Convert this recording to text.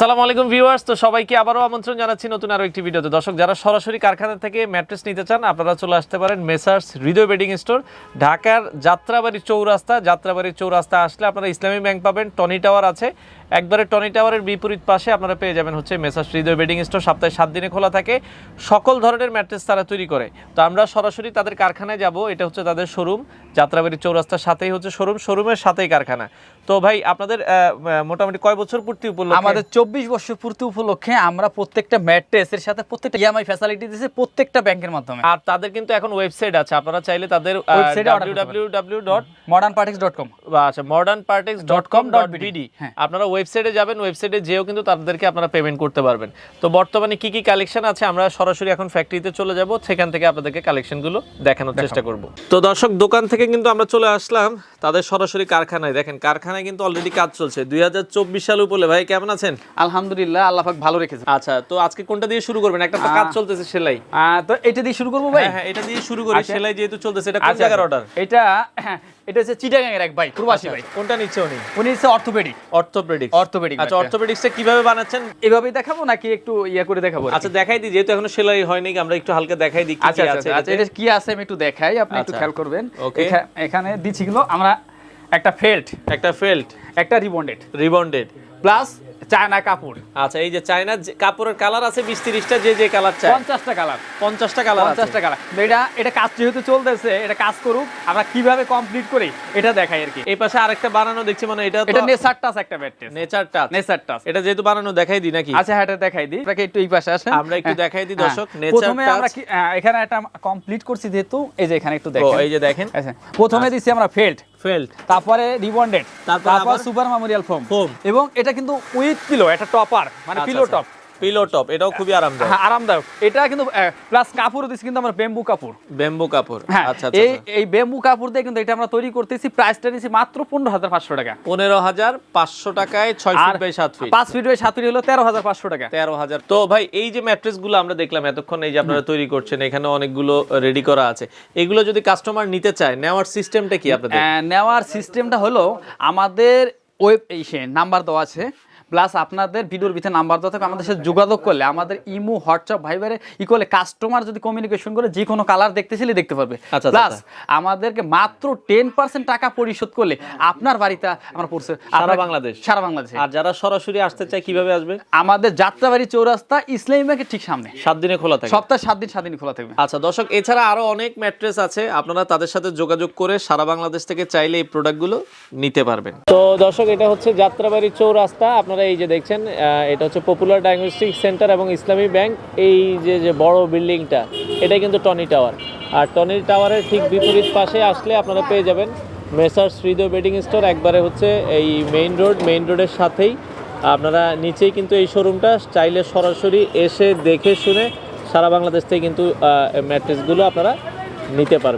সালাম আলাইকুম ভিউয়ার্স, তো সবাইকে আবারও আমন্ত্রণ জানাচ্ছি নতুন আরও একটি ভিডিওতে। দর্শক, যারা সরাসরি কারখানা থেকে ম্যাট্রেস নিতে চান, আপনারা চলে আসতে পারেন মেসার্স হৃদয় বেডিং স্টোর, ঢাকার যাত্রাবাড়ি চৌরাস্তা। যাত্রাবাড়ি চৌরাস্তা আসলে আপনারা ইসলামী ব্যাংক পাবেন, টনি টাওয়ার আছে। একবারে টনি টাওয়ারের বিপরীত পাশে আপনারা পেয়ে যাবেন হচ্ছে মেসার্স হৃদয় বেডিং স্টোর সপ্তাহে সাত দিনে খোলা থাকে। সকল ধরনের ম্যাট্রেস তারা তৈরি করে। তো আমরা সরাসরি তাদের কারখানায় যাব। এটা হচ্ছে তাদের শোরুম। যাত্রাবাড়ি চৌরাস্তার সাথেই হচ্ছে শোরুম। শোরুমের সাথেই কারখানা। তো ভাই আপনাদের মোটামুটি কয় বছর পূর্তি উপলক্ষে? আমাদের চব্বিশ বছর পূর্তি উপলক্ষে আমরা প্রত্যেকটা ম্যাট্রেসের সাথে প্রত্যেকটা ইএমআই ফ্যাসিলিটি দিয়েছে প্রত্যেকটা ব্যাংকের মাধ্যমে। আর তাদের কিন্তু এখন ওয়েবসাইট আছে। আপনারা চাইলে তাদের order W W dot modern Partex dot com আচ্ছা modern Partex dot com dot BD. আপনারা ওয়েবসাইটে যাবেন ওয়েবসাইটে যেও কিন্তু তাদেরকে আপনারা পেমেন্ট করতে পারবেন। তো বর্তমানে কি কি কালেকশন আছে আমরা সরাসরি এখন ফ্যাক্টরিতে চলে যাব সেখান থেকে আপনাদেরকে কালেকশনগুলো দেখানোর চেষ্টা করব। তো দর্শক দোকান থেকে কিন্তু আমরা চলে আসলাম তাদের সরাসরি কারখানায়। দেখেন কারখানায় কিন্তু অলরেডি কাজ চলছে। দুই হাজার চব্বিশ সাল উপলে ভাই কেমন আছেন? আলহামদুলিল্লাহ আল্লাহ পাক ভালো রেখেছে আচ্ছা তো আজকে কোনটা দিয়ে শুরু করবেন? একটা তো কাজ চলতেছে সেলাই। তো এটা দিয়ে শুরু করব ভাই? হ্যাঁ হ্যাঁ এটা দিয়ে শুরু করি। আচ্ছা। সেলাই যেহেতু চলতেছে এটা কোন আচ্ছা, জায়গার আচ্ছা। অর্ডার এটা হ্যাঁ, এটা হচ্ছে চিটাগাং এর এক ভাই প্রবাসী ভাই। কোনটা নিচ্ছে উনি? উনি হচ্ছে অর্থোপেডিক। অর্থোপেডিক। অর্থোপেডিক্স অর্থোপেডিক্স আচ্ছা অর্থোপেডিক্সটা কীভাবে বানাচ্ছেন? এভাবেই দেখাবো নাকি একটু ইয়া করে দেখাবো আচ্ছা দেখাই দিই যেহেতু এখনও সেলাই হয়নি আমরা একটু হালকা দেখাই দিই আচ্ছা আচ্ছা আচ্ছা এটা কি আছে আমি একটু দেখাই আপনি একটু আচ্ছা। খেয়াল করবেন। এখানে দিচ্ছি গুলো আমরা একটা ফেল্ট একটা ফেল্ট একটা রিবন্ডেড। রিবন্ডেড প্লাস চায়না কাপড়। আচ্ছা এই যে চায়না কাপড়ের কালার আছে বিশ তিরিশটা যে যে কালার চাই পঞ্চাশটা কালার পঞ্চাশটা কালার পঞ্চাশটা কালার এটা এটা কাজ যেহেতু চলতেছে এটা কাজ করুক আমরা কীভাবে কমপ্লিট করি এটা দেখাই আর কি। এই পাশে আরেকটা বানানো দেখছি মানে এটা এটা নেসার টাচ একটা ব্যাটটেস নেচার টাচ নেসার টাচ এটা যেহেতু বানানো দেখাই দিই নাকি? আচ্ছা হ্যাঁ এটা দেখাই দিই। আপনাকে একটু এই পাশে আসেন। আমরা একটু হ্যাঁ, দেখাই দিই হ্যাঁ। দর্শক, nature প্রথমে আমরা কি হ্যাঁ, এখানে একটা কমপ্লিট করছি যেহেতু এই যে এখানে একটু দেখেন। এই যে দেখেন। আচ্ছা প্রথমে দিচ্ছি আমরা ফেল্ট ফেল্ট তারপরে রিবন্ডেড তারপর সুপার মেমোরিয়াল ফোম। ফোম। এবং এটা কিন্তু উইথ পিলো এটা টপার মানে আচ্ছা, পিলো টপ। পিলো টপ এটাও খুবই আরামদায়ক। হ্যাঁ আরামদায়ক। এটা কিন্তু প্লাস কাপড় দিচ্ছি কিন্তু আমরা বেম্বু কাপড়। বেম্বু কাপড়? হ্যাঁ আচ্ছা আচ্ছা এই এই বেম্বু কাপড় দিয়ে কিন্তু এটা আমরা তৈরি করতেছি। প্রাইসটা নিচ্ছি মাত্র পনেরো হাজার পাঁচশো টাকা। পনেরো হাজার পাঁচশো টাকায় ছয় ফিট বাই সাত ফিট পাঁচ ফিট বাই সাত ফিট হলো তেরো হাজার পাঁচশো টাকা। তেরো হাজার। তো ভাই এই যে ম্যাট্রেসগুলো আমরা দেখলাম এতক্ষণ এই যে আপনারা তৈরি করছেন এখানে অনেকগুলো রেডি করা আছে। এগুলো যদি কাস্টমার নিতে চায় নেওয়ার সিস্টেমটা কি আপনাদের? আহ, নেওয়ার সিস্টেমটা হলো আমাদের ওয়েব এই নাম্বার দেওয়া আছে। প্লাস আপনাদের ভিডিওর ভিতরে নাম্বার দেওয়া থাকে আমাদের সাথে যোগাযোগ করলে আমাদের ইমো হোয়াটসঅ্যাপ ভাইবারে ই করলে কাস্টমার যদি কমিউনিকেশন করে যে কোনো কালার দেখতেছিলে দেখতে পারবে। আচ্ছা, প্লাস আচ্ছা। আমাদেরকে মাত্র টেন পার্সেন্ট টাকা পরিশোধ করলে আপনার বাড়িতে আমার পড়ছে আপনার- বাংলাদেশ? সারা বাংলাদেশে। আর যারা সরাসরি আসতে চায় কীভাবে আসবে? আমাদের যাত্রাবাড়ি চৌরাস্তা ইসলামী ব্যাংকের ঠিক সামনে। সাত দিনে খোলা থাকে সপ্তাহে সাত দিন সাত দিন খোলা থাকবে। আচ্ছা দর্শক এছাড়া আরও অনেক ম্যাট্রেস আছে আপনারা তাদের সাথে যোগাযোগ করে সারা বাংলাদেশ থেকে চাইলে এই প্রোডাক্টগুলো নিতে পারবেন। তো দর্শক এটা হচ্ছে যাত্রাবাড়ি চৌরাস্তা আপনারা এই যে দেখছেন এটা হচ্ছে পপুলার ডায়াগনস্টিক সেন্টার এবং ইসলামী ব্যাংক, এই যে যে বড় বিল্ডিংটা এটা কিন্তু টনি টাওয়ার। আর টনি টাওয়ারের ঠিক বিপরীত পাশে আসলে আপনারা পেয়ে যাবেন মেসার্স হৃদয় বেডিং স্টোর, একবারে হচ্ছে এই মেইন রোড মেইন রোডের সাথেই। আপনারা নিচেই কিন্তু এই শোরুমটা চাইলে সরাসরি এসে দেখে শুনে সারা বাংলাদেশ থেকে কিন্তু ম্যাট্রেসগুলো আপনারা নিতে পারবেন।